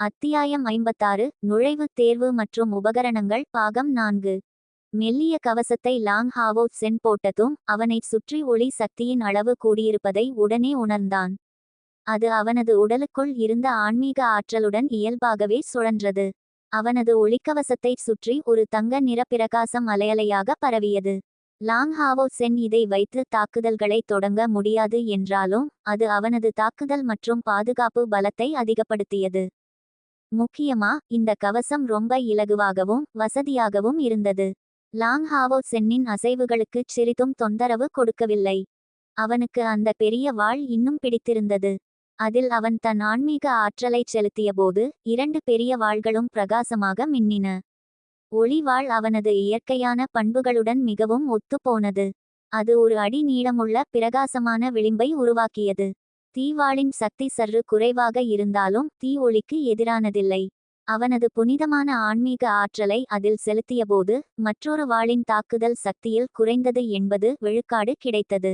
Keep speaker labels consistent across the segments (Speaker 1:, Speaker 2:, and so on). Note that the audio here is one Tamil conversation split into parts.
Speaker 1: அத்தியாயம் ஐம்பத்தாறு நுழைவுத் தேர்வு மற்றும் உபகரணங்கள். பாகம் நான்கு. மெல்லிய கவசத்தை லாங் ஹாவோ சென் போட்டதும் அவனைச் சுற்றி ஒளி சக்தியின் அளவு கூடியிருப்பதை உடனே உணர்ந்தான். அது அவனது உடலுக்குள் இருந்த ஆன்மீக ஆற்றலுடன் இயல்பாகவே சுழன்றது. அவனது ஒளிக்கவசத்தை சுற்றி ஒரு தங்க நிற பிரகாசம் அலையலையாக பரவியது. லாங் ஹாவோ சென் இதை வைத்து தாக்குதல்களை தொடங்க முடியாது என்றாலும் அது அவனது தாக்குதல் மற்றும் பாதுகாப்பு பலத்தை அதிகப்படுத்தியது. முக்கியமா இந்த கவசம் ரொம்ப இலகுவாகவும் வசதியாகவும் இருந்தது. லாங் ஹாவோ சென்னின் அசைவுகளுக்கு சிறிதும் தொந்தரவு கொடுக்கவில்லை. அவனுக்கு அந்த பெரிய வாள் இன்னும் பிடித்திருந்தது. அதில் அவன் தன் ஆன்மீக ஆற்றலைச் செலுத்தியபோது இரண்டு பெரிய வாள்களும் பிரகாசமாக மின்னின. ஒளிவாள் அவனது இயற்கையான பண்புகளுடன் மிகவும் ஒத்துப்போனது. அது ஒரு அடி நீளமுள்ள பிரகாசமான விளிம்பை உருவாக்கியது. தீவாளின் சக்தி சற்று குறைவாக இருந்தாலும் தீ ஒளிக்கு எதிரானதில்லை. அவனது புனிதமான ஆன்மீக ஆற்றலை அதில் செலுத்தியபோது மற்றொரு வாளின் தாக்குதல் சக்தியில் குறைந்தது என்பது விழுக்காடு கிடைத்தது.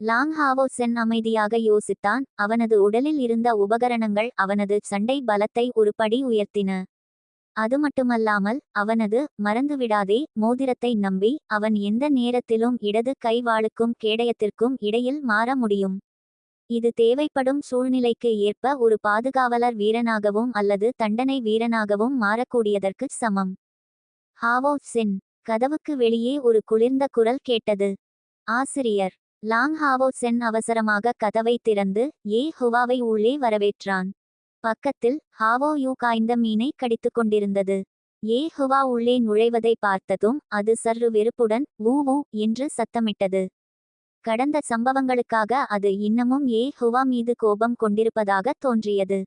Speaker 1: லாங் ஹாவோ சென் அமைதியாக யோசித்தான். அவனது உடலில் இருந்த உபகரணங்கள் அவனது சண்டை பலத்தை ஒரு படி உயர்த்தின. அது மட்டுமல்லாமல் அவனது மறந்துவிடாதே மோதிரத்தை நம்பி அவன் எந்த நேரத்திலும் இடது கைவாளுக்கும் கேடயத்திற்கும் இடையில் மாற முடியும். இது தேவைப்படும் சூழ்நிலைக்கு ஏற்ப ஒரு பாதுகாவலர் வீரனாகவும் அல்லது தண்டனை வீரனாகவும் மாறக்கூடியதற்கு சமம். ஹாவோ சென் கதவுக்கு வெளியே ஒரு குளிர்ந்த குரல் கேட்டது. ஆசிரியர். லாங் ஹாவோ சென் அவசரமாக கதவை திறந்து ஏ ஹுவாவை உள்ளே வரவேற்றான். பக்கத்தில் ஹாவோ யூ காய்ந்த மீனை கடித்து கொண்டிருந்தது. ஏ ஹுவா உள்ளே நுழைவதை பார்த்ததும் அது சற்று வெறுப்புடன் ஊ ஊ என்று சத்தமிட்டது. கடந்த சம்பவங்களுக்காக அது இன்னமும் ஏ ஹுவா மீது கோபம் கொண்டிருப்பதாக தோன்றியது.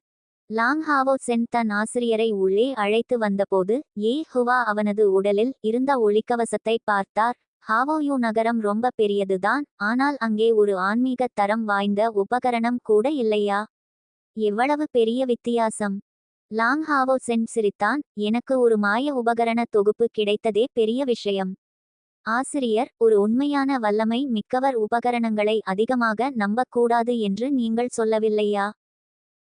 Speaker 1: லாங் ஹாவோ சென் தன் ஆசிரியரை உள்ளே அழைத்து வந்தபோது ஏ ஹுவா அவனது உடலில் இருந்த ஒளிக்கவசத்தை பார்த்தார். ஹாவோயூ நகரம் ரொம்ப பெரியதுதான் ஆனால் அங்கே ஒரு ஆன்மீக தரம் வாய்ந்த உபகரணம் கூட இல்லையா? எவ்வளவு பெரிய வித்தியாசம். லாங் ஹாவோ சென் சிரித்தான் எனக்கு ஒரு மாய உபகரண தொகுப்பு கிடைத்ததே பெரிய விஷயம். ஆசிரியர் ஒரு உண்மையான வல்லமை மிக்கவர் உபகரணங்களை அதிகமாக நம்பக்கூடாது என்று நீங்கள் சொல்லவில்லையா?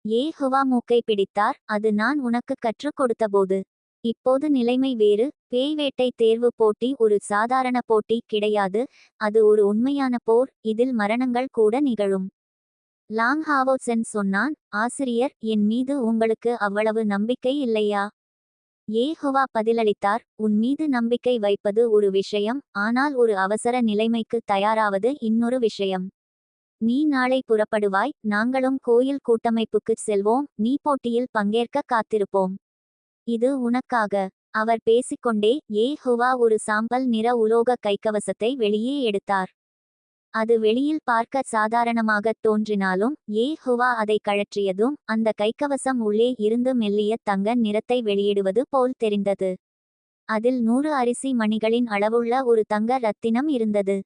Speaker 1: ஏ. ஹுவா மூக்கை பிடித்தார் அது நான் உனக்கு கற்றுக் கொடுத்தபோது. இப்போது நிலைமை வேறு பேய் வேட்டை தேர்வு போட்டி ஒரு சாதாரண போட்டி கிடையாது அது ஒரு உண்மையான போர் இதில் மரணங்கள் கூட நிகழும். லாங் ஹாவோசென் சொன்னான் ஆசிரியர் என் மீது உங்களுக்கு அவ்வளவு நம்பிக்கை இல்லையா? ஏஹுவா பதிலளித்தார் உன் மீது நம்பிக்கை வைப்பது ஒரு விஷயம் ஆனால் ஒரு அவசர நிலைமைக்கு தயாராவது இன்னொரு விஷயம். நீ நாளை புறப்படுவாய் நாங்களும் கோயில் கூட்டமைப்புக்குச் செல்வோம் நீ போட்டியில் பங்கேற்க காத்திருப்போம். இது உனக்காக. அவர் பேசிக்கொண்டே ஏஹுவா ஒரு சாம்பல் நிற உலோக கைக்கவசத்தை வெளியே எடுத்தார். அது வெளியில் பார்க்க சாதாரணமாகத் தோன்றினாலும் ஏ ஹுவா அதை கழற்றியதும் அந்த கைக்கவசம் உள்ளே இருந்து மெல்லிய தங்க நிறத்தை வெளியிடுவது போல் தெரிந்தது. அதில் நூறு அரிசி மணிகளின் அளவுள்ள ஒரு தங்க ரத்தினம் இருந்தது.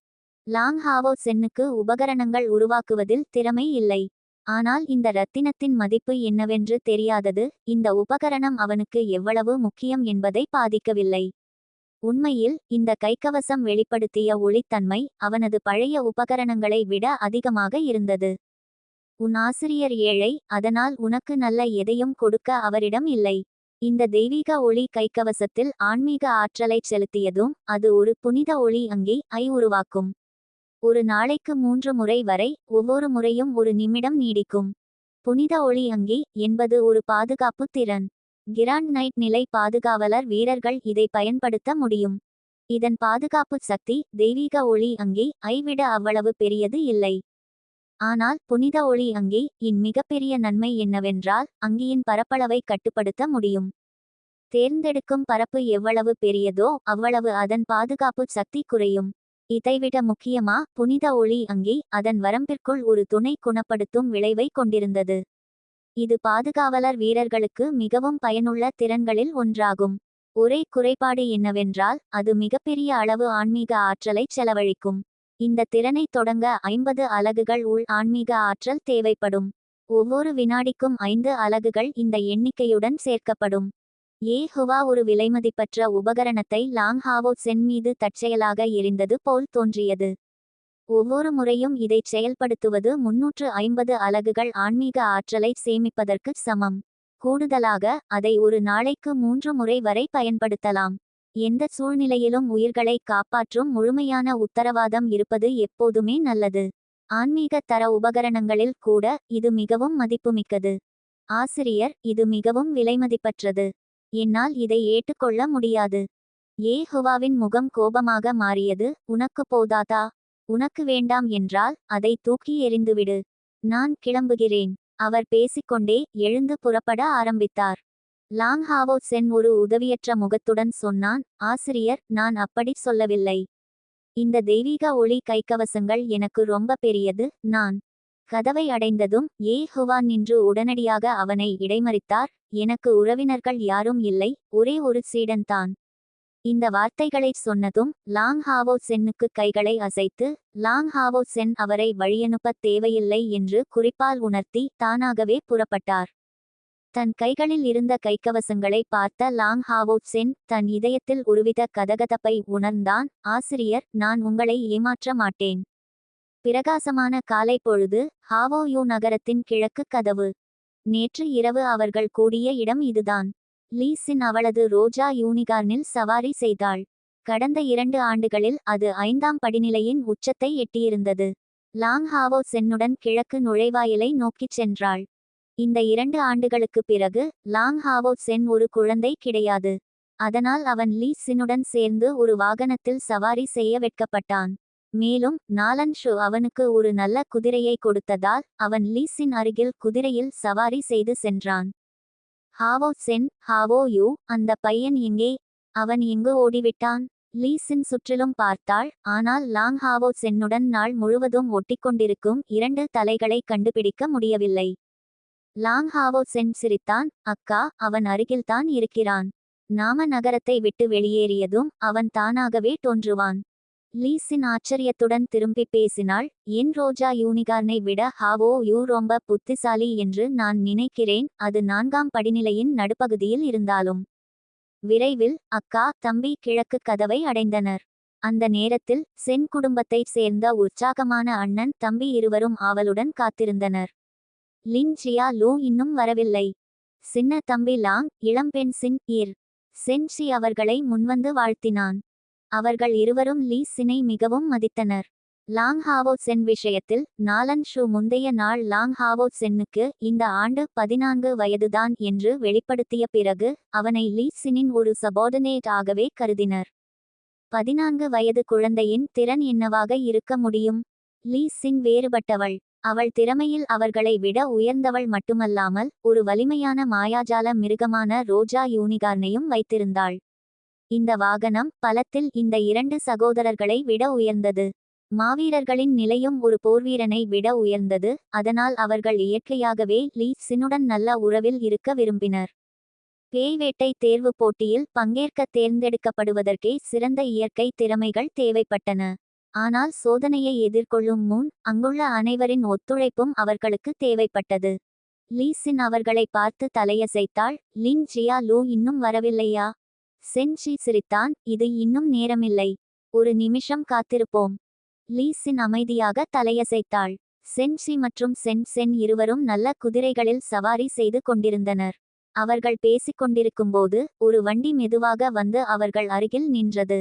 Speaker 1: லாங் ஹாவோ சென்னுக்கு உபகரணங்கள் உருவாக்குவதில் திறமை இல்லை. ஆனால் இந்த ரத்தினத்தின் மதிப்பு என்னவென்று தெரியாதது இந்த உபகரணம் அவனுக்கு எவ்வளவு முக்கியம் என்பதை பாதிக்கவில்லை. உண்மையில் இந்த கைக்கவசம் வெளிப்படுத்திய ஒளித்தன்மை அவனது பழைய உபகரணங்களை விட அதிகமாக இருந்தது. உன் ஆசிரியர் ஏழை அதனால் உனக்கு நல்ல எதையும் கொடுக்க அவரிடம் இல்லை. இந்த தெய்வீக ஒளி கைக்கவசத்தில் ஆன்மீக ஆற்றலைச் செலுத்தியதும் அது ஒரு புனித ஒளி அங்கி ஐ உருவாக்கும். ஒரு நாளைக்கு மூன்று முறை வரை ஒவ்வொரு முறையும் ஒரு நிமிடம் நீடிக்கும். புனித ஒளி அங்கி என்பது ஒரு பாதுகாப்பு திறன். கிராண்ட் நைட் நிலை பாதுகாவலர் வீரர்கள் இதை பயன்படுத்த முடியும். இதன் பாதுகாப்பு சக்தி தெய்வீக ஒளி அங்கி ஐவிட அவ்வளவு பெரியது இல்லை. ஆனால் புனித ஒளி அங்கி இன் மிகப்பெரிய நன்மை என்னவென்றால் அங்கியின் பரப்பளவை கட்டுப்படுத்த முடியும். தேர்ந்தெடுக்கும் பரப்பு எவ்வளவு பெரியதோ அவ்வளவு அதன் பாதுகாப்பு சக்தி குறையும். இதைவிட முக்கியமா புனித ஒளி அங்கி அதன் வரம்பிற்குள் ஒரு துணை குணப்படுத்தும் விளைவை கொண்டிருந்தது. இது பாதுகாவலர் வீரர்களுக்கு மிகவும் பயனுள்ள திறன்களில் ஒன்றாகும். ஒரே குறைபாடு என்னவென்றால் அது மிகப்பெரிய அளவு ஆன்மீக ஆற்றலை செலவழிக்கும். இந்த திறனை தொடங்க ஐம்பது அலகுகள் உள் ஆன்மீக ஆற்றல் தேவைப்படும். ஒவ்வொரு வினாடிக்கும் ஐந்து அலகுகள் இந்த எண்ணிக்கையுடன் சேர்க்கப்படும். ஏ ஹுவா ஒரு விலைமதிப்பற்ற உபகரணத்தை லாங் ஹாவோ சென் மீது தற்செயலாக எரிந்தது போல் தோன்றியது. ஒவ்வொரு முறையும் இதைச் செயல்படுத்துவது முன்னூற்று ஐம்பது அலகுகள் ஆன்மீக ஆற்றலை சேமிப்பதற்கு சமம். கூடுதலாக அதை ஒரு நாளைக்கு மூன்று முறை வரை பயன்படுத்தலாம். எந்த சூழ்நிலையிலும் உயிர்களை காப்பாற்றும் முழுமையான உத்தரவாதம் இருப்பது எப்போதுமே நல்லது. ஆன்மீக தர உபகரணங்களில் கூட இது மிகவும் மதிப்புமிக்கது. ஆசிரியர் இது மிகவும் விலைமதிப்பற்றது என்னால் இதை ஏற்றுக்கொள்ள முடியாது. ஏ. ஹுவாவின் முகம் கோபமாக மாறியது உனக்கு போதாதா? உனக்கு வேண்டாம் என்றால் அதை தூக்கி எறிந்துவிடு. நான் கிளம்புகிறேன். அவர் பேசிக்கொண்டே எழுந்து புறப்பட ஆரம்பித்தார். லாங் ஹாவோ சென் ஒரு உதவியற்ற முகத்துடன் சொன்னான் ஆசிரியர் நான் அப்படி சொல்லவில்லை. இந்த தெய்வீக ஒளி கைக்கவசங்கள் எனக்கு ரொம்ப பெரியது. நான் கதவை அடைந்ததும் ஏ ஹுவான் நின்று உடனடியாக அவனை இடைமறித்தார். எனக்கு உறவினர்கள் யாரும் இல்லை. ஒரே ஒரு சீடன்தான் இந்த வார்த்தைகளைச் சொன்னதும் லாங் ஹாவோ சென்னுக்கு கைகளை அசைத்து லாங் ஹாவோ சென் அவரை வழியனுப்பத் தேவையில்லை என்று குறிப்பால் உணர்த்தி தானாகவே புறப்பட்டார். தன் கைகளில் இருந்த கைக்கவசங்களை பார்த்த லாங் ஹாவோ சென் தன் இதயத்தில் ஒருவித கதகதப்பை உணர்ந்தான் ஆசிரியர் நான் உங்களை ஏமாற்ற மாட்டேன். பிரகாசமான காலை பொழுது ஹாவோயூ நகரத்தின் கிழக்கு கதவு. நேற்று இரவு அவர்கள் கூடிய இடம் இதுதான். லீசின் அவளது ரோஜா யூனிகார்னில் சவாரி செய்தாள். கடந்த இரண்டு ஆண்டுகளில் அது ஐந்தாம் படிநிலையின் உச்சத்தை எட்டியிருந்தது. லாங் ஹாவோ சென்னுடன் கிழக்கு நுழைவாயிலை நோக்கிச் சென்றாள். இந்த இரண்டு ஆண்டுகளுக்கு பிறகு லாங் ஹாவோ சென் ஒரு குழந்தை கிடையாது. அதனால் அவன் லீ சினுடன் சேர்ந்து ஒரு வாகனத்தில் சவாரி செய்ய வெட்கப்பட்டான். மேலும் நாலன் ஷு அவனுக்கு ஒரு நல்ல குதிரையை கொடுத்ததால் அவன் லீஸின் அருகில் குதிரையில் சவாரி செய்து சென்றான். ஹாவோ சென் ஹாவோ யூ அந்த பையன் எங்கே? அவன் எங்கு ஓடிவிட்டான்? லீசின் சுற்றிலும் பார்த்தாள் ஆனால் லாங் ஹாவோ சென்னுடன் நாள் முழுவதும் ஒட்டிக்கொண்டிருக்கும் இரண்டு தலைகளை கண்டுபிடிக்க முடியவில்லை. லாங் ஹாவோ சென் சிரித்தான் அக்கா அவன் அருகில்தான் இருக்கிறான். நாம நகரத்தை விட்டு வெளியேறியதும் அவன் தானாகவே தோன்றுவான். லீசின் ஆச்சரியத்துடன் திரும்பி பேசினாள் என் ரோஜா யூனிகார்னை விட ஹாவோ யூ ரொம்ப புத்திசாலி என்று நான் நினைக்கிறேன் அது நான்காம் படிநிலையின் நடுப்பகுதியில் இருந்தாலும். விரைவில் அக்கா தம்பி கிழக்கு கதவை அடைந்தனர். அந்த நேரத்தில் சென் குடும்பத்தைச் சேர்ந்த உற்சாகமான அண்ணன் தம்பி இருவரும் ஆவலுடன் காத்திருந்தனர். லின் ஜியா லூ இன்னும் வரவில்லை. சின்ன தம்பி லாங் இளம்பெண் சின் ஈர் சென்ஷி அவர்களை முன்வந்து வாழ்த்தினான். அவர்கள் இருவரும் லீ சினை மிகவும் மதித்தனர். லாங் ஹாவோ சென் விஷயத்தில் நாலன் ஷூ முந்தைய நாள் லாங் ஹாவோ சென்னுக்கு இந்த ஆண்டு பதினான்கு வயதுதான் என்று வெளிப்படுத்திய பிறகு அவனை லீ சினின் ஒரு சபார்டினேட் ஆகவே கருதினர். பதினான்கு வயது குழந்தையின் திறன் என்னவாக இருக்க முடியும்? லீ சின் வேறுபட்டவள். அவள் திறமையில் அவர்களை விட உயர்ந்தவள் மட்டுமல்லாமல் ஒரு வலிமையான மாயாஜால மிருகமான ரோஜா யூனிகார்னையும் வைத்திருந்தாள். இந்த வாகனம் பலத்தில் இந்த இரண்டு சகோதரர்களை விட உயர்ந்தது. மாவீரர்களின் நிலையும் ஒரு போர்வீரனை விட உயர்ந்தது அதனால் அவர்கள் இயற்கையாகவே லீ சினுடன் நல்ல உறவில் இருக்க விரும்பினர். பேய்வேட்டை தேர்வு போட்டியில் பங்கேற்க தேர்ந்தெடுக்கப்படுவதற்கே சிறந்த இயற்கை திறமைகள் தேவைப்பட்டன. ஆனால் சோதனையை எதிர்கொள்ளும் முன் அங்குள்ள அனைவரின் ஒத்துழைப்பும் அவர்களுக்கு தேவைப்பட்டது. லீசின் அவர்களை பார்த்து தலையசைத்தாள் லின் ஜியா லூ இன்னும் வரவில்லையா? சென்ஷி சிரித்தான் இது இன்னும் நேரமில்லை. ஒரு நிமிஷம் காத்திருப்போம். லீசின் அமைதியாக தலையசைத்தாள். சென்ஷி மற்றும் சென் சென் இருவரும் நல்ல குதிரைகளில் சவாரி செய்து கொண்டிருந்தனர். அவர்கள் பேசிக்கொண்டிருக்கும்போது ஒரு வண்டி மெதுவாக வந்து அவர்கள் அருகில் நின்றது.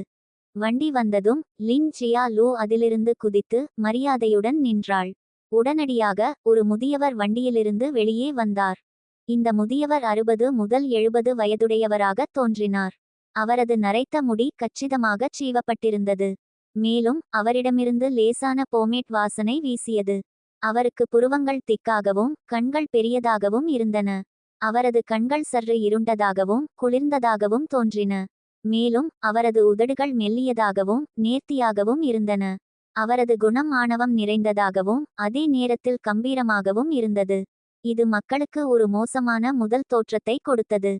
Speaker 1: வண்டி வந்ததும் லின் ஜியா லூ அதிலிருந்து குதித்து மரியாதையுடன் நின்றாள். உடனடியாக ஒரு முதியவர் வண்டியிலிருந்து வெளியே வந்தார். இந்த முதியவர் அறுபது முதல் எழுபது வயதுடையவராக தோன்றினார். அவரது நரைத்த முடி கச்சிதமாக சீவப்பட்டிருந்தது. மேலும் அவரிடமிருந்து லேசான போமேட் வாசனை வீசியது. அவருக்கு புருவங்கள் திக்காகவும் கண்கள் பெரியதாகவும் இருந்தன. அவரது கண்கள் சற்று இருண்டதாகவும் குளிர்ந்ததாகவும் தோன்றின. மேலும் அவரது உதடுகள் மெல்லியதாகவும் நேர்த்தியாகவும் இருந்தன. அவரது குணம் ஆணவம் நிறைந்ததாகவும் அதே நேரத்தில் கம்பீரமாகவும் இருந்தது. இது மக்களுக்கு ஒரு மோசமான முதல் தோற்றத்தை கொடுத்தது.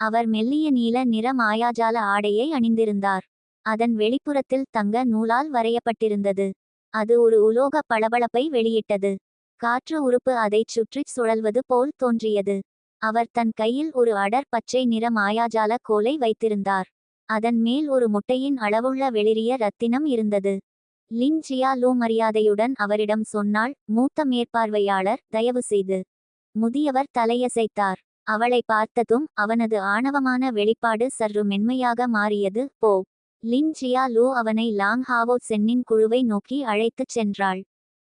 Speaker 1: அவர் மெல்லிய நீல நிற மாயாஜால ஆடையை அணிந்திருந்தார். அதன் வெளிப்புறத்தில் தங்க நூலால் வரையப்பட்டிருந்தது. அது ஒரு உலோக பளபளப்பை வெளியிட்டது. காற்று உறுப்பு அதைச் சுற்றிச் சுழல்வது போல் தோன்றியது. அவர் தன் கையில் ஒரு அடர் பச்சை நிற மாயாஜால கோலை வைத்திருந்தார். அதன் மேல் ஒரு முட்டையின் அளவுள்ள வெளிரிய ரத்தினம் இருந்தது. லின் ஜியா லூ மரியாதையுடன் அவரிடம் சொன்னாள் மூத்த மேற்பார்வையாளர் தயவு செய்து முதியவர் தலையசைத்தார். அவளை பார்த்ததும் அவனது ஆணவமான வெளிப்பாடு சற்று மென்மையாக மாறியது போ. லின் ஜியா லூ அவனை லாங் ஹாவோ சென்னின் குழுவை நோக்கி அழைத்துச் சென்றாள்.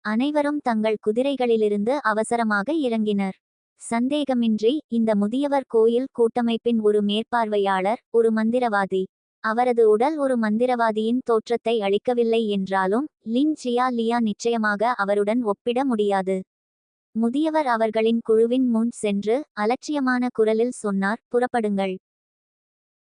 Speaker 1: அனைவரும் தங்கள் குதிரைகளிலிருந்து அவசரமாக இறங்கினர். சந்தேகமின்றி இந்த முதியவர் கோயில் கூட்டமைப்பின் ஒரு மேற்பார்வையாளர் ஒரு மந்திரவாதி. அவரது உடல் ஒரு மந்திரவாதியின் தோற்றத்தை அளிக்கவில்லை என்றாலும் லின் ஜியா லியா நிச்சயமாக அவருடன் ஒப்பிட முடியாது. முதியவர் அவர்களின் குழுவின் முன் சென்று அலட்சியமான குரலில் சொன்னார் புறப்படுங்கள்.